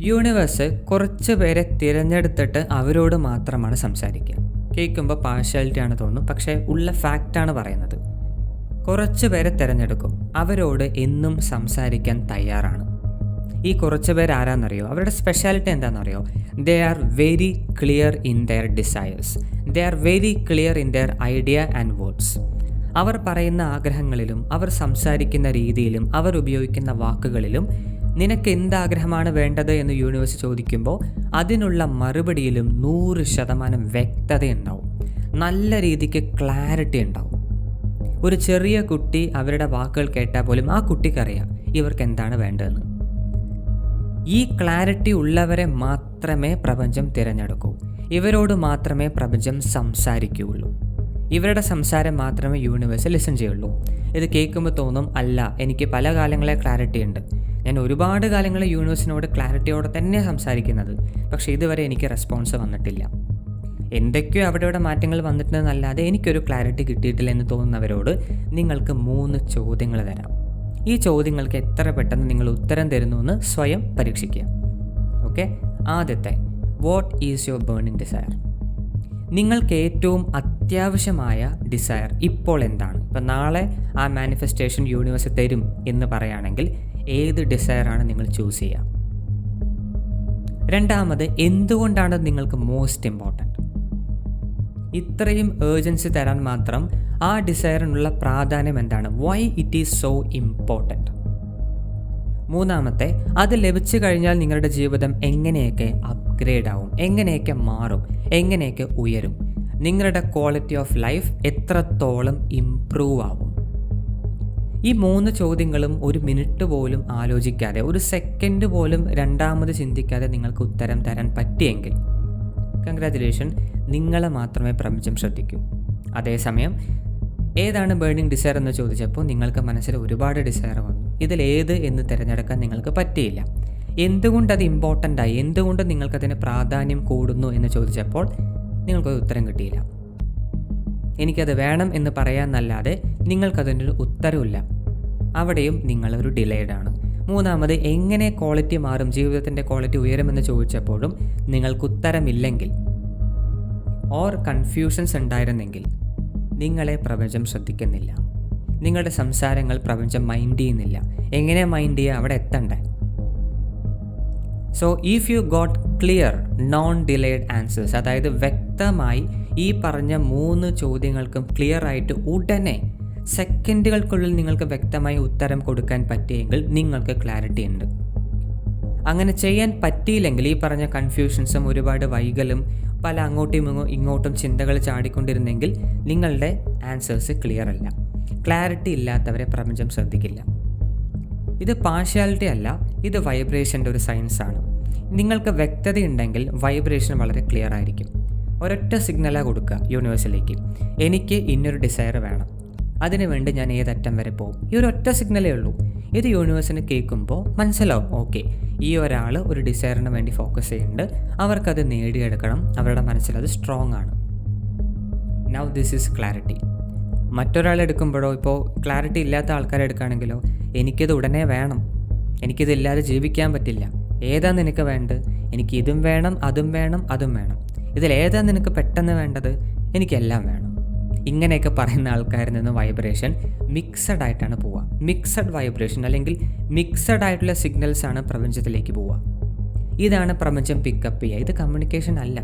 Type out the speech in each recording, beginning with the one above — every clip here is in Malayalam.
യൂണിവേഴ്സ് കുറച്ച് പേരെ തിരഞ്ഞെടുത്തിട്ട് അവരോട് മാത്രമാണ് സംസാരിക്കുക. കേൾക്കുമ്പോൾ പാർഷ്യാലിറ്റി ആണ് തോന്നും. പക്ഷേ ഉള്ള ഫാക്റ്റാണ് പറയുന്നത്. കുറച്ച് പേരെ തിരഞ്ഞെടുക്കും. അവരോട് എന്നും സംസാരിക്കാൻ തയ്യാറാണ്. ഈ കുറച്ച് പേര് ആരാന്നറിയോ? അവരുടെ സ്പെഷ്യാലിറ്റി എന്താണെന്നറിയോ they are very clear in their desires they are very clear in their idea and words അവർ പറയുന്ന ആഗ്രഹങ്ങളിലും അവർ സംസാരിക്കുന്ന രീതിയിലും അവർ ഉപയോഗിക്കുന്ന വാക്കുകളിലും നിനക്ക് എന്താഗ്രഹമാണ് വേണ്ടത് എന്ന് യൂണിവേഴ്സ് ചോദിക്കുമ്പോൾ അതിനുള്ള മറുപടിയിലും നൂറ് ശതമാനം വ്യക്തതയുണ്ടാവും. നല്ല രീതിക്ക് ക്ലാരിറ്റി ഉണ്ടാവും. ഒരു ചെറിയ കുട്ടി അവരുടെ വാക്കുകൾ കേട്ടാൽ പോലും ആ കുട്ടിക്കറിയാം ഇവർക്ക് എന്താണ് വേണ്ടതെന്ന്. ഈ ക്ലാരിറ്റി ഉള്ളവരെ മാത്രമേ പ്രപഞ്ചം തിരഞ്ഞെടുക്കൂ. ഇവരോട് മാത്രമേ പ്രപഞ്ചം സംസാരിക്കുകയുള്ളൂ. ഇവരുടെ സംസാരം മാത്രമേ യൂണിവേഴ്സ് ലിസൺ ചെയ്യുള്ളൂ. ഇത് കേൾക്കുമ്പോൾ തോന്നും അല്ല എനിക്ക് പല കാലങ്ങളെ ക്ലാരിറ്റി ഉണ്ട്. ഞാൻ ഒരുപാട് കാലങ്ങൾ യൂണിവേഴ്സിനോട് ക്ലാരിറ്റിയോടെ തന്നെ സംസാരിക്കുന്നത്. പക്ഷേ ഇതുവരെ എനിക്ക് റെസ്പോൺസ് വന്നിട്ടില്ല. എന്തൊക്കെയോ അവിടെ ഇവിടെ മാറ്റങ്ങൾ വന്നിട്ടുണ്ടെന്നല്ലാതെ എനിക്കൊരു ക്ലാരിറ്റി കിട്ടിയിട്ടില്ല എന്ന് തോന്നുന്നവരോട് നിങ്ങൾക്ക് മൂന്ന് ചോദ്യങ്ങൾ തരാം. ഈ ചോദ്യങ്ങൾക്ക് എത്ര പെട്ടെന്ന് നിങ്ങൾ ഉത്തരം തരുന്നു എന്ന് സ്വയം പരീക്ഷിക്കുക. ഓക്കെ? ആദ്യത്തെ what is your burning desire നിങ്ങൾക്ക് ഏറ്റവും അത്യാവശ്യമായ ഡിസയർ ഇപ്പോൾ എന്താണ്? ഇപ്പം നാളെ ആ മാനിഫെസ്റ്റേഷൻ യൂണിവേഴ്സ് തരും എന്ന് പറയുകയാണെങ്കിൽ ഏത് ഡിസയറാണ് നിങ്ങൾ ചൂസ് ചെയ്യുക? രണ്ടാമത് എന്തുകൊണ്ടാണ് നിങ്ങൾക്ക് മോസ്റ്റ് ഇമ്പോർട്ടന്റ് ഇത്രയും ഏർജൻസി തരാൻ മാത്രം ആ ഡിസയറിനുള്ള പ്രാധാന്യം എന്താണ്? Why it is so important മൂന്നാമത്തെ അത് ലഭിച്ചു കഴിഞ്ഞാൽ നിങ്ങളുടെ ജീവിതം എങ്ങനെയൊക്കെ അപ്ഗ്രേഡ് ആവും? എങ്ങനെയൊക്കെ മാറും? എങ്ങനെയൊക്കെ ഉയരും? നിങ്ങളുടെ ക്വാളിറ്റി ഓഫ് ലൈഫ് എത്രത്തോളം ഇംപ്രൂവ് ആവും? ഈ മൂന്ന് ചോദ്യങ്ങളും ഒരു മിനിറ്റ് പോലും ആലോചിക്കാതെ ഒരു സെക്കൻഡ് പോലും രണ്ടാമത് ചിന്തിക്കാതെ നിങ്ങൾക്ക് ഉത്തരം തരാൻ പറ്റിയെങ്കിൽ കൺഗ്രാറ്റുലേഷൻ നിങ്ങളെ മാത്രമേ പ്രപഞ്ചം ശ്രദ്ധിക്കൂ. അതേസമയം ഏതാണ് ബേണിംഗ് ഡിസയർ എന്ന് ചോദിച്ചപ്പോൾ നിങ്ങൾക്ക് മനസ്സിൽ ഒരുപാട് ഡിസയർ വന്നു. ഇതിൽ ഏത് എന്ന് തിരഞ്ഞെടുക്കാൻ നിങ്ങൾക്ക് പറ്റിയില്ല. എന്തുകൊണ്ട് അത് ഇമ്പോർട്ടന്റ് ആയി? എന്തുകൊണ്ട് നിങ്ങൾക്കതിന് പ്രാധാന്യം കൂടുന്നു എന്ന് ചോദിച്ചപ്പോൾ നിങ്ങൾക്കൊരു ഉത്തരം കിട്ടിയില്ല. എനിക്കത് വേണം എന്ന് പറയാമെന്നല്ലാതെ നിങ്ങൾക്കതിനൊരു ഉത്തരവില്ല അവിടെയും നിങ്ങളൊരു ഡിലേഡ് ആണ്. മൂന്നാമത് എങ്ങനെ ക്വാളിറ്റി മാറും? ജീവിതത്തിന്റെ ക്വാളിറ്റി ഉയരുമെന്ന് ചോദിച്ചപ്പോഴും നിങ്ങൾക്ക് ഉത്തരമില്ലെങ്കിൽ ഓർ കൺഫ്യൂഷൻസ് ഉണ്ടായിരുന്നെങ്കിൽ നിങ്ങളെ പ്രപഞ്ചം ശ്രദ്ധിക്കുന്നില്ല. നിങ്ങളുടെ സംസാരങ്ങൾ പ്രപഞ്ചം മൈൻഡ് ചെയ്യുന്നില്ല. എങ്ങനെ മൈൻഡ് ചെയ്യുക അവിടെ എത്തണ്ടേ? So if you got clear non delayed answers അതായത് വ്യക്തമായി ഈ പറഞ്ഞ മൂന്ന് ചോദ്യങ്ങൾക്കും ക്ലിയർ ആയിട്ട് ഉടനെ സെക്കൻഡുകൾക്കുള്ളിൽ നിങ്ങൾക്ക് വ്യക്തമായി ഉത്തരം കൊടുക്കാൻ പറ്റിയെങ്കിൽ നിങ്ങൾക്ക് ക്ലാരിറ്റി ഉണ്ട്. അങ്ങനെ ചെയ്യാൻ പറ്റിയില്ലെങ്കിൽ ഈ പറഞ്ഞ കൺഫ്യൂഷൻസും ഒരുപാട് വൈകലും പല അങ്ങോട്ടും ഇങ്ങോ- ഇങ്ങോട്ടും ചിന്തകൾ ചാടിക്കൊണ്ടിരുന്നെങ്കിൽ നിങ്ങളുടെ ആൻസേഴ്സ് ക്ലിയർ അല്ല. ക്ലാരിറ്റി ഇല്ലാത്തവരെ പ്രപഞ്ചം ശ്രദ്ധിക്കില്ല. ഇത് പാർഷ്യാലിറ്റി അല്ല ഇത് വൈബ്രേഷന്റെ ഒരു സയൻസാണ് നിങ്ങൾക്ക് വ്യക്തതയുണ്ടെങ്കിൽ വൈബ്രേഷൻ വളരെ ക്ലിയർ ആയിരിക്കും. ഒരൊറ്റ സിഗ്നലാണ് കൊടുക്കുക യൂണിവേഴ്സിലേക്ക് എനിക്ക് ഇന്നൊരു ഡിസയർ വേണം. അതിനുവേണ്ടി ഞാൻ ഏതറ്റം വരെ പോകും. ഈ ഒരു ഒറ്റ സിഗ്നലേ ഉള്ളൂ. ഇത് യൂണിവേഴ്സിന് കേൾക്കുമ്പോൾ മനസ്സിലാവും. ഓക്കെ ഈ ഒരാൾ ഒരു ഡിസൈറിന് വേണ്ടി ഫോക്കസ് ചെയ്യുന്നുണ്ട്. അവർക്കത് നേടിയെടുക്കണം. അവരുടെ മനസ്സിലത് സ്ട്രോങ് ആണ്. നൗ ദിസ് ഈസ് ക്ലാരിറ്റി മറ്റൊരാൾ എടുക്കുമ്പോഴോ ഇപ്പോൾ ക്ലാരിറ്റി ഇല്ലാത്ത ആൾക്കാരെ എടുക്കുകയാണെങ്കിലോ എനിക്കിത് ഉടനെ വേണം. എനിക്കിതില്ലാതെ ജീവിക്കാൻ പറ്റില്ല. ഏതാ നിനക്ക് വേണ്ടത്? എനിക്ക് ഇതും വേണം അതും വേണം അതും വേണം. ഇതിൽ ഏതാ നിനക്ക് പെട്ടെന്ന് വേണ്ടത്? എനിക്കെല്ലാം വേണം. ഇങ്ങനെയൊക്കെ പറയുന്ന ആൾക്കാരിൽ നിന്ന് വൈബ്രേഷൻ മിക്സഡ് ആയിട്ടാണ് പോവുക. മിക്സഡ് വൈബ്രേഷൻ അല്ലെങ്കിൽ മിക്സഡ് ആയിട്ടുള്ള സിഗ്നൽസ് ആണ് പ്രപഞ്ചത്തിലേക്ക് പോവുക. ഇതാണ് പ്രപഞ്ചം പിക്കപ്പ് ചെയ്യുക. ഇത് കമ്മ്യൂണിക്കേഷൻ അല്ല.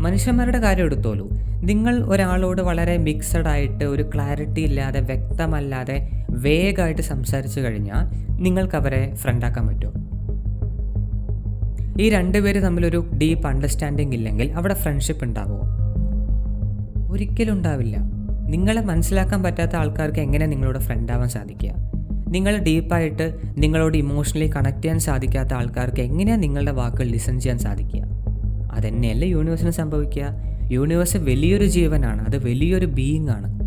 മനുഷ്യന്മാരുടെ കാര്യം എടുത്തോളൂ. നിങ്ങൾ ഒരാളോട് വളരെ മിക്സഡ് ആയിട്ട് ഒരു ക്ലാരിറ്റി ഇല്ലാതെ വ്യക്തമല്ലാതെ വേഗമായിട്ട് സംസാരിച്ചു കഴിഞ്ഞാൽ നിങ്ങൾക്ക് അവരെ ഫ്രണ്ടാക്കാൻ പറ്റുമോ ഈ രണ്ടുപേര് തമ്മിലൊരു ഡീപ്പ് അണ്ടർസ്റ്റാൻഡിങ് ഇല്ലെങ്കിൽ അവിടെ ഫ്രണ്ട്ഷിപ്പ് ഉണ്ടാവുമോ? ഒരിക്കലും ഉണ്ടാവില്ല. നിങ്ങളെ മനസ്സിലാക്കാൻ പറ്റാത്ത ആൾക്കാർക്ക് എങ്ങനെ നിങ്ങളോട് ഫ്രണ്ട് ആവാൻ സാധിക്കുക? നിങ്ങൾ ഡീപ്പായിട്ട് നിങ്ങളോട് ഇമോഷണലി കണക്ട് ചെയ്യാൻ സാധിക്കാത്ത ആൾക്കാർക്ക് എങ്ങനെയാണ് നിങ്ങളുടെ വാക്കുകൾ ലിസൺ ചെയ്യാൻ സാധിക്കുക? അതെന്നെയല്ലേ യൂണിവേഴ്സിന് സംഭവിക്കുക. യൂണിവേഴ്സ് വലിയൊരു ജീവനാണ് അത് വലിയൊരു ബീയിങ് ആണ്.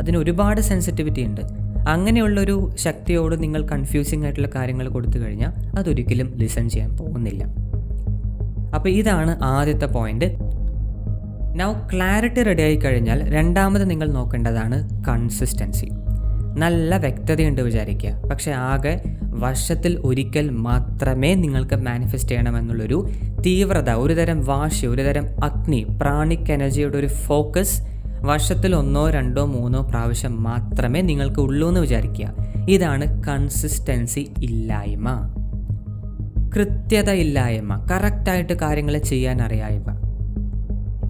അതിന് ഒരുപാട് സെൻസിറ്റിവിറ്റി ഉണ്ട്. അങ്ങനെയുള്ളൊരു ശക്തിയോട് നിങ്ങൾ കൺഫ്യൂസിങ് ആയിട്ടുള്ള കാര്യങ്ങൾ കൊടുത്തു കഴിഞ്ഞാൽ അതൊരിക്കലും ലിസൺ ചെയ്യാൻ പോകുന്നില്ല. അപ്പോൾ ഇതാണ് ആദ്യത്തെ പോയിന്റ് നൗ ക്ലാരിറ്റി റെഡി ആയി കഴിഞ്ഞാൽ രണ്ടാമത് നിങ്ങൾ നോക്കേണ്ടതാണ് കൺസിസ്റ്റൻസി നല്ല വ്യക്തതയുണ്ട് വിചാരിക്കുക. പക്ഷേ ആകെ വർഷത്തിൽ ഒരിക്കൽ മാത്രമേ നിങ്ങൾക്ക് മാനിഫെസ്റ്റ് ചെയ്യണമെന്നുള്ളൊരു തീവ്രത ഒരുതരം വാശി ഒരുതരം അഗ്നി പ്രാണിക് എനർജിയുടെ ഒരു ഫോക്കസ് വർഷത്തിൽ ഒന്നോ രണ്ടോ മൂന്നോ പ്രാവശ്യം മാത്രമേ നിങ്ങൾക്ക് ഉള്ളൂ എന്ന് വിചാരിക്കുക. ഇതാണ് കൺസിസ്റ്റൻസി ഇല്ലായ്മ. കൃത്യത ഇല്ലായ്മ. കറക്റ്റായിട്ട് കാര്യങ്ങൾ ചെയ്യാൻ അറിയായ്മ.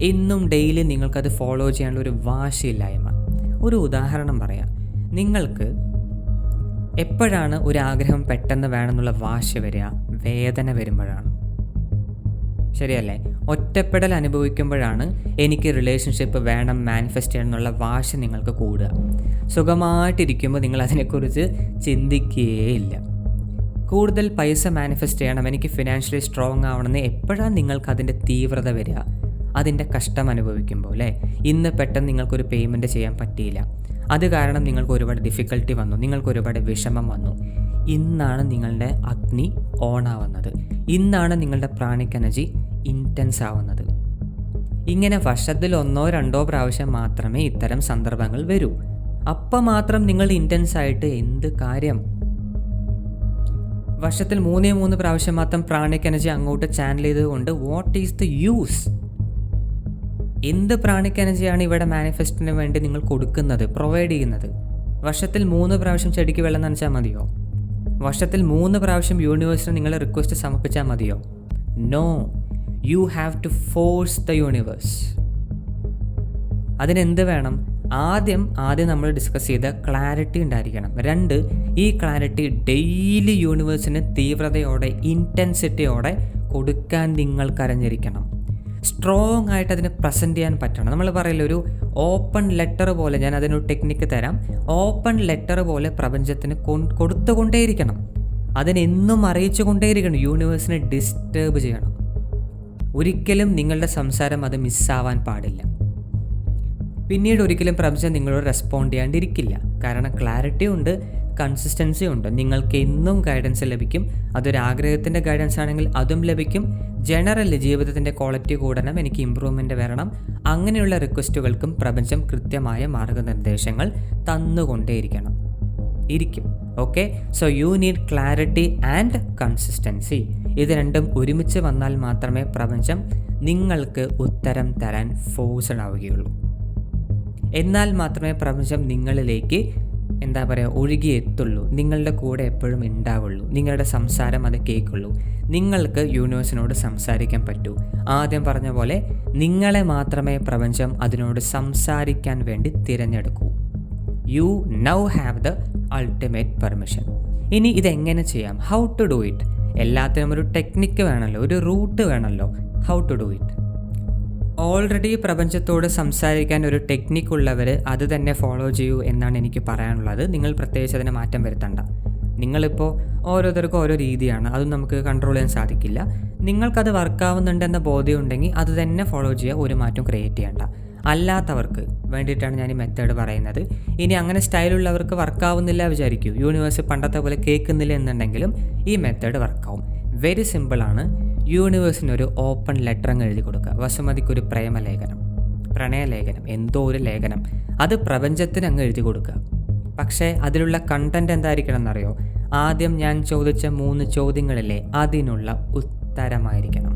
എന്നും ഡെയിലി നിങ്ങൾക്കത് ഫോളോ ചെയ്യാനുള്ള ഒരു വാശിയില്ലായ്മ. ഒരു ഉദാഹരണം പറയാം. നിങ്ങൾക്ക് എപ്പോഴാണ് ഒരു ആഗ്രഹം പെട്ടെന്ന് വേണമെന്നുള്ള വാശി വരിക? വേദന വരുമ്പോഴാണ്. ശരിയല്ലേ? ഒറ്റപ്പെടൽ അനുഭവിക്കുമ്പോഴാണ് എനിക്ക് റിലേഷൻഷിപ്പ് വേണം മാനിഫെസ്റ്റ് ചെയ്യണം എന്നുള്ള വാശി നിങ്ങൾക്ക് കൂടുക. സുഖമായിട്ടിരിക്കുമ്പോൾ നിങ്ങൾ അതിനെക്കുറിച്ച് ചിന്തിക്കുകയില്ല. കൂടുതൽ പൈസ മാനിഫെസ്റ്റ് ചെയ്യണം. എനിക്ക് ഫിനാൻഷ്യലി സ്ട്രോങ് ആവണമെന്ന് എപ്പോഴാണ് നിങ്ങൾക്ക് അതിന്റെ തീവ്രത വരിക? അതിന്റെ കഷ്ടം അനുഭവിക്കുമ്പോൾ അല്ലേ? ഇന്ന് പെട്ടെന്ന് നിങ്ങൾക്കൊരു പേയ്മെന്റ് ചെയ്യാൻ പറ്റിയില്ല. അത് കാരണം നിങ്ങൾക്ക് ഒരുപാട് ഡിഫിക്കൽട്ടി വന്നു. നിങ്ങൾക്ക് ഒരുപാട് വിഷമം വന്നു. ഇന്നാണ് നിങ്ങളുടെ അഗ്നി ഓൺ ആവുന്നത്. ഇന്നാണ് നിങ്ങളുടെ പ്രാണിക് എനർജി ഇന്റൻസ് ആവുന്നത്. ഇങ്ങനെ വർഷത്തിൽ ഒന്നോ രണ്ടോ പ്രാവശ്യം മാത്രമേ ഇത്തരം സന്ദർഭങ്ങൾ വരൂ. അപ്പം മാത്രം നിങ്ങൾ ഇന്റൻസ് ആയിട്ട് എന്ത് കാര്യം? വർഷത്തിൽ മൂന്നേ മൂന്ന് പ്രാവശ്യം മാത്രം പ്രാണിക് എനർജി അങ്ങോട്ട് ചാനൽ ചെയ്തുകൊണ്ട് വാട്ട് ഈസ് ദ യൂസ് എന്ത് പ്രാണിക് എനർജിയാണ് ഇവിടെ മാനിഫെസ്റ്റിന് വേണ്ടി നിങ്ങൾ കൊടുക്കുന്നത് പ്രൊവൈഡ് ചെയ്യുന്നത്? വർഷത്തിൽ മൂന്ന് പ്രാവശ്യം ചെടിക്ക് വെള്ളം നനച്ചാൽ മതിയോ? വർഷത്തിൽ മൂന്ന് പ്രാവശ്യം യൂണിവേഴ്സിന് നിങ്ങൾ റിക്വസ്റ്റ് സമർപ്പിച്ചാൽ മതിയോ? No you have to force the universe അതിനെന്ത് വേണം? ആദ്യം ആദ്യം നമ്മൾ ഡിസ്കസ് ചെയ്ത ക്ലാരിറ്റി ഉണ്ടായിരിക്കണം. രണ്ട് ഈ ക്ലാരിറ്റി ഡെയിലി യൂണിവേഴ്സിന് തീവ്രതയോടെ ഇന്റൻസിറ്റിയോടെ കൊടുക്കാൻ നിങ്ങൾ നിങ്ങൾക്കറിഞ്ഞിരിക്കണം. സ്ട്രോങ് ആയിട്ട് അതിനെ പ്രസന്റ് ചെയ്യാൻ പറ്റണം. നമ്മൾ പറയില്ല ഒരു ഓപ്പൺ ലെറ്റർ പോലെ ഞാൻ അതിനൊരു ടെക്നിക്ക് തരാം. ഓപ്പൺ ലെറ്റർ പോലെ പ്രപഞ്ചത്തിന് കൊടുത്തുകൊണ്ടേയിരിക്കണം അതിനെന്നും അറിയിച്ചു കൊണ്ടേയിരിക്കണം. യൂണിവേഴ്സിനെ ഡിസ്റ്റേബ് ചെയ്യണം. ഒരിക്കലും നിങ്ങളുടെ സംസാരം അത് മിസ്സാവാൻ പാടില്ല. പിന്നീട് ഒരിക്കലും പ്രപഞ്ചം നിങ്ങളോട് റെസ്പോണ്ട് ചെയ്യാണ്ടിരിക്കില്ല. കാരണം ക്ലാരിറ്റി ഉണ്ട് കൺസിസ്റ്റൻസി ഉണ്ട്. നിങ്ങൾക്ക് എന്നും ഗൈഡൻസ് ലഭിക്കും. അതൊരു ആഗ്രഹത്തിന്റെ ഗൈഡൻസ് ആണെങ്കിൽ അതും ലഭിക്കും. ജനറൽ ജീവിതത്തിന്റെ ക്വാളിറ്റി കൂടണം എനിക്ക് ഇമ്പ്രൂവ്മെന്റ് വരണം. അങ്ങനെയുള്ള റിക്വസ്റ്റുകൾക്കും പ്രപഞ്ചം കൃത്യമായ മാർഗനിർദ്ദേശങ്ങൾ തന്നുകൊണ്ടേയിരിക്കണം. ഇരിക്കും. Okay so you need clarity and consistency ഇത് രണ്ടും ഒരുമിച്ച് വന്നാൽ മാത്രമേ പ്രപഞ്ചം നിങ്ങൾക്ക് ഉത്തരം തരാൻ ഫോഴ്സഡ് ആവുകയുള്ളൂ. എന്നാൽ മാത്രമേ പ്രപഞ്ചം നിങ്ങളിലേക്ക് എന്താ പറയുക ഒഴുകിയെത്തുള്ളൂ. നിങ്ങളുടെ കൂടെ എപ്പോഴും ഉണ്ടാവുള്ളൂ. നിങ്ങളുടെ സംസാരം അത് കേൾക്കുള്ളൂ. നിങ്ങൾക്ക് യൂണിവേഴ്സിനോട് സംസാരിക്കാൻ പറ്റൂ. ആദ്യം പറഞ്ഞ പോലെ നിങ്ങളെ മാത്രമേ പ്രപഞ്ചം അതിനോട് സംസാരിക്കാൻ വേണ്ടി തിരഞ്ഞെടുക്കൂ. You now have the ultimate permission ഇനി ഇതെങ്ങനെ ചെയ്യാം? ഹൗ ടു ഡു ഇറ്റ് എല്ലാത്തിനും ഒരു ടെക്നിക്ക് വേണമല്ലോ ഒരു റൂട്ട് വേണമല്ലോ how to do it already പ്രപഞ്ചത്തോട് സംസാരിക്കാൻ ഒരു ടെക്നിക്ക് ഉള്ളവർ അത് തന്നെ ഫോളോ ചെയ്യൂ എന്നാണ് എനിക്ക് പറയാനുള്ളത്. നിങ്ങൾ പ്രത്യേകിച്ച് അതിനെ മാറ്റം വരുത്തണ്ട. നിങ്ങളിപ്പോൾ ഓരോരുത്തർക്കും ഓരോ രീതിയാണ്. അതും നമുക്ക് കൺട്രോൾ ചെയ്യാൻ സാധിക്കില്ല. നിങ്ങൾക്കത് വർക്കാവുന്നുണ്ടെന്ന ബോധ്യം ഉണ്ടെങ്കിൽ അത് തന്നെ ഫോളോ ചെയ്യുക ഒരു മാറ്റം ക്രിയേറ്റ് ചെയ്യേണ്ട. അല്ലാത്തവർക്ക് വേണ്ടിയിട്ടാണ് ഞാൻ ഈ മെത്തേഡ് പറയുന്നത്. ഇനി അങ്ങനെ സ്റ്റൈലുള്ളവർക്ക് വർക്കാവുന്നില്ല വിചാരിക്കൂ. യൂണിവേഴ്സ് പണ്ടത്തെ പോലെ കേൾക്കുന്നില്ല എന്നുണ്ടെങ്കിലും ഈ മെത്തേഡ് വർക്കാവും വെരി സിമ്പിളാണ് യൂണിവേഴ്സിന് ഒരു ഓപ്പൺ ലെറ്റർ അങ്ങ് എഴുതി കൊടുക്കുക. വസുമതിക്കൊരു പ്രേമലേഖനം പ്രണയലേഖനം എന്തോ ഒരു ലേഖനം. അത് പ്രപഞ്ചത്തിന് അങ്ങ് എഴുതി കൊടുക്കുക. പക്ഷേ അതിലുള്ള കണ്ടന്റ് എന്തായിരിക്കണം എന്നറിയോ ആദ്യം ഞാൻ ചോദിച്ച മൂന്ന് ചോദ്യങ്ങളിലെ അതിനുള്ള ഉത്തരമായിരിക്കണം.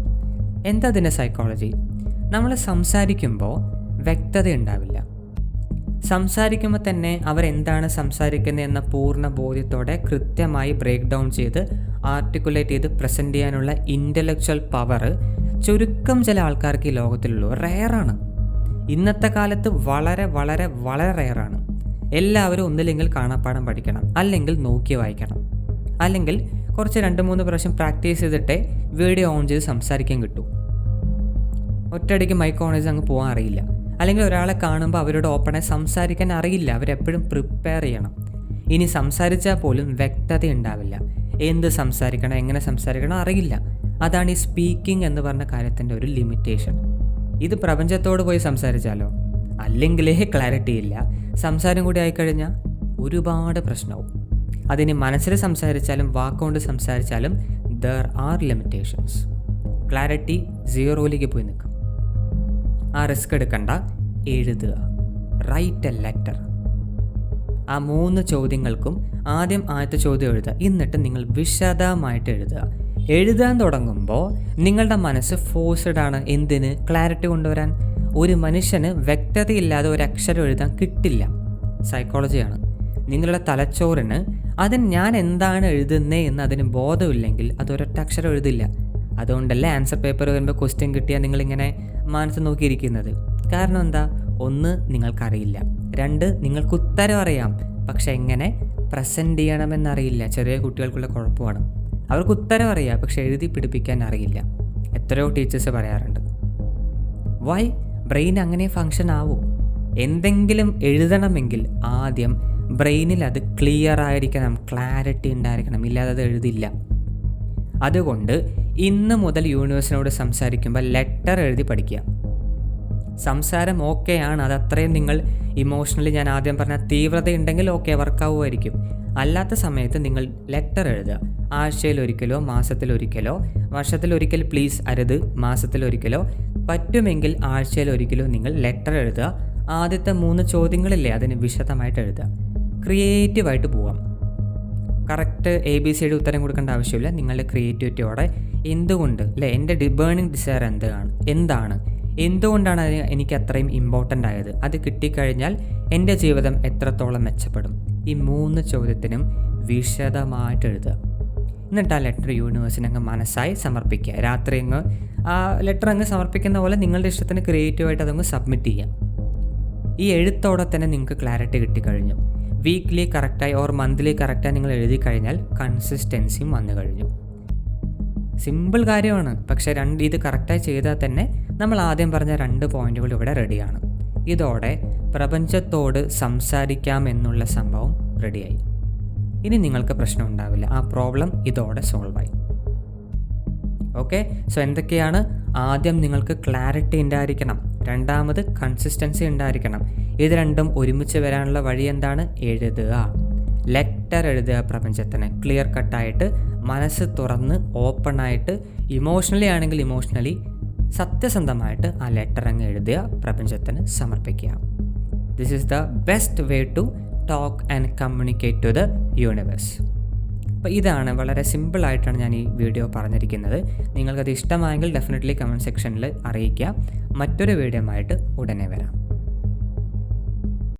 എന്താ അതിന്റെ സൈക്കോളജി നമ്മൾ സംസാരിക്കുമ്പോൾ വ്യക്തത ഉണ്ടാവില്ല. സംസാരിക്കുമ്പോൾ തന്നെ അവരെന്താണ് സംസാരിക്കുന്നത് എന്ന പൂർണ ബോധ്യത്തോടെ കൃത്യമായി ബ്രേക്ക് ഡൗൺ ചെയ്ത് ആർട്ടിക്കുലേറ്റ് ചെയ്ത് പ്രസന്റ് ചെയ്യാനുള്ള ഇന്റലക്ച്വൽ പവർ ചുരുക്കം ചില ആൾക്കാർക്ക് ഈ ലോകത്തിലുള്ളൂ റെയറാണ് ഇന്നത്തെ കാലത്ത് വളരെ വളരെ വളരെ റെയറാണ് എല്ലാവരും ഒന്നില്ലെങ്കിൽ കാണാപ്പാടം പഠിക്കണം അല്ലെങ്കിൽ നോക്കി വായിക്കണം. അല്ലെങ്കിൽ കുറച്ച് രണ്ട് മൂന്ന് പ്രാവശ്യം പ്രാക്ടീസ് ചെയ്തിട്ടേ വീഡിയോ ഓൺ ചെയ്ത് സംസാരിക്കാൻ കിട്ടൂ. ഒറ്റയടിക്ക് മൈക്ക് ഓൺ ചെയ്ത് അങ്ങ് പോകാൻ അറിയില്ല. അല്ലെങ്കിൽ ഒരാളെ കാണുമ്പോൾ അവരോട് ഓപ്പണായി സംസാരിക്കാൻ അറിയില്ല. അവരെപ്പോഴും പ്രിപ്പയർ ചെയ്യണം. ഇനി സംസാരിച്ചാൽ പോലും വ്യക്തത ഉണ്ടാവില്ല. എന്ത് സംസാരിക്കണം എങ്ങനെ സംസാരിക്കണം അറിയില്ല. അതാണ് ഈ സ്പീക്കിംഗ് എന്ന് പറഞ്ഞ കാര്യത്തിന്റെ ഒരു ലിമിറ്റേഷൻ ഇത് പ്രപഞ്ചത്തോട് പോയി സംസാരിച്ചാലോ? അല്ലെങ്കിലേ ക്ലാരിറ്റി ഇല്ല. സംസാരം കൂടി ആയിക്കഴിഞ്ഞാൽ ഒരുപാട് പ്രശ്നവും. അതിന് മനസ്സിൽ സംസാരിച്ചാലും വാക്കുകൊണ്ട് സംസാരിച്ചാലും ദർ ആർ ലിമിറ്റേഷൻസ് ക്ലാരിറ്റി സീറോയിലേക്ക് പോയി നിൽക്കും. ആ റിസ്ക് എടുക്കണ്ട. എഴുതുക. റൈറ്റ് എ ലെറ്റർ ആ മൂന്ന് ചോദ്യങ്ങൾക്കും ആദ്യം ആദ്യത്തെ ചോദ്യം എഴുതുക. എന്നിട്ട് നിങ്ങൾ വിശദമായിട്ട് എഴുതുക. എഴുതാൻ തുടങ്ങുമ്പോൾ നിങ്ങളുടെ മനസ്സ് ഫോഴ്സ്ഡ് ആണ്. എന്തിന്? ക്ലാരിറ്റി കൊണ്ടുവരാൻ. ഒരു മനുഷ്യന് വ്യക്തതയില്ലാതെ ഒരു അക്ഷരം എഴുതാൻ കിട്ടില്ല. സൈക്കോളജിയാണ് നിങ്ങളുടെ തലച്ചോറിന് അതിന് ഞാൻ എന്താണ് എഴുതുന്നത് എന്ന് അതിന് ബോധമില്ലെങ്കിൽ അതൊരൊറ്റ അക്ഷരം എഴുതില്ല. അതുകൊണ്ടല്ലേ ആൻസർ പേപ്പർ വരുമ്പോൾ ക്വസ്റ്റ്യൻ കിട്ടിയാൽ നിങ്ങളിങ്ങനെ മനസ്സ് നോക്കിയിരിക്കുന്നത്? കാരണം എന്താ? ഒന്ന് നിങ്ങൾക്കറിയില്ല. രണ്ട് നിങ്ങൾക്ക് ഉത്തരം അറിയാം. പക്ഷെ എങ്ങനെ? പ്രസന്റ് ചെയ്യണമെന്നറിയില്ല. ചെറിയ കുട്ടികൾക്കുള്ള കുഴപ്പമാണ്. അവർക്ക് ഉത്തരം അറിയാം പക്ഷെ എഴുതി പിടിപ്പിക്കാൻ അറിയില്ല. എത്രയോ ടീച്ചേഴ്സ് പറയാറുണ്ട്. വൈ ബ്രെയിൻ അങ്ങനെ ഫങ്ഷൻ ആവും. എന്തെങ്കിലും എഴുതണമെങ്കിൽ ആദ്യം ബ്രെയിനിൽ അത് ക്ലിയർ ആയിരിക്കണം ക്ലാരിറ്റി ഉണ്ടായിരിക്കണം. ഇല്ലാതെ അത് എഴുതില്ല. അതുകൊണ്ട് ഇന്ന് മുതൽ യൂണിവേഴ്സിനോട് സംസാരിക്കുമ്പോൾ ലെറ്റർ എഴുതി പഠിക്കുക. സംസാരം ഓക്കെയാണ് അത് അത്രയും നിങ്ങൾ ഇമോഷണലി ഞാൻ ആദ്യം പറഞ്ഞ തീവ്രത ഉണ്ടെങ്കിൽ ഓക്കെ വർക്കാവുമായിരിക്കും അല്ലാത്ത സമയത്ത് നിങ്ങൾ ലെറ്റർ എഴുതുക. ആഴ്ചയിൽ ഒരിക്കലോ മാസത്തിൽ വർഷത്തിലൊരിക്കൽ പ്ലീസ് അരുത് മാസത്തിലൊരിക്കലോ പറ്റുമെങ്കിൽ ആഴ്ചയിൽ ഒരിക്കലോ നിങ്ങൾ ലെറ്റർ എഴുതുക. ആദ്യത്തെ മൂന്ന് ചോദ്യങ്ങളില്ലേ അതിന് വിശദമായിട്ട് എഴുതുക. ക്രിയേറ്റീവായിട്ട് പോവാം. കറക്റ്റ് എ ബി സിയുടെ ഉത്തരം കൊടുക്കേണ്ട ആവശ്യമില്ല. നിങ്ങളുടെ ക്രിയേറ്റിവിറ്റിയോടെ എന്തുകൊണ്ട്? അല്ലെ? എന്റെ ബേണിംഗ് ഡിസയർ എന്താണ്? എന്താണ്? എന്തുകൊണ്ടാണ് അത് എനിക്ക് അത്രയും ഇമ്പോർട്ടന്റ് ആയത്? അത് കിട്ടിക്കഴിഞ്ഞാൽ എന്റെ ജീവിതം എത്രത്തോളം മെച്ചപ്പെടും? ഈ മൂന്ന് ചോദ്യത്തിനും വിശദമായിട്ട് എഴുതുക. എന്നിട്ട് ആ ലെറ്റർ യൂണിവേഴ്സിന് അങ്ങ് മനസ്സായി സമർപ്പിക്കുക. രാത്രി അങ്ങ് ആ ലെറ്റർ അങ്ങ് സമർപ്പിക്കുന്ന പോലെ നിങ്ങളുടെ ഇഷ്ടത്തിന് ക്രിയേറ്റീവായിട്ട് അതങ്ങ് സബ്മിറ്റ് ചെയ്യാം. ഈ എഴുത്തോടെ തന്നെ നിങ്ങൾക്ക് ക്ലാരിറ്റി കിട്ടിക്കഴിഞ്ഞു. വീക്ക്ലി കറക്റ്റായി ഓർ മന്ത്ലി കറക്റ്റായി നിങ്ങൾ എഴുതി കഴിഞ്ഞാൽ കൺസിസ്റ്റൻസിയും വന്നു കഴിഞ്ഞു. സിമ്പിൾ കാര്യമാണ്. പക്ഷെ രണ്ട് ഇത് കറക്റ്റായി ചെയ്താൽ തന്നെ നമ്മൾ ആദ്യം പറഞ്ഞ രണ്ട് പോയിന്റുകൾ ഇവിടെ റെഡിയാണ്. ഇതോടെ പ്രപഞ്ചത്തോട് സംസാരിക്കാം എന്നുള്ള സംഭവം റെഡിയായി. ഇനി നിങ്ങൾക്ക് പ്രശ്നം ഉണ്ടാവില്ല. ആ പ്രോബ്ലം ഇതോടെ സോൾവായി ഓക്കെ? സോ എന്തൊക്കെയാണ്? ആദ്യം നിങ്ങൾക്ക് ക്ലാരിറ്റി ഉണ്ടായിരിക്കണം. രണ്ടാമത് കൺസിസ്റ്റൻസി ഉണ്ടായിരിക്കണം. ഇത് രണ്ടും ഒരുമിച്ച് വരാനുള്ള വഴി എന്താണ്? എഴുതുക. ലെറ്റർ എഴുതുക പ്രപഞ്ചത്തിന്. ക്ലിയർ കട്ടായിട്ട് മനസ്സ് തുറന്ന് ഓപ്പണായിട്ട് ഇമോഷണലി ആണെങ്കിൽ ഇമോഷണലി സത്യസന്ധമായിട്ട് ആ ലെറ്റർ അങ്ങ് എഴുതുക പ്രപഞ്ചത്തിന് സമർപ്പിക്കുക. This is the best way to talk and communicate to the universe അപ്പോൾ ഇതാണ് വളരെ സിമ്പിളായിട്ടാണ് ഞാൻ ഈ വീഡിയോ പറഞ്ഞിരിക്കുന്നത്. നിങ്ങൾക്കത് ഇഷ്ടമായെങ്കിൽ ഡെഫിനറ്റ്ലി കമന്റ് സെക്ഷനിൽ അറിയിക്കുക. മറ്റൊരു വീഡിയോ ആയിട്ട് ഉടനെ വരാം.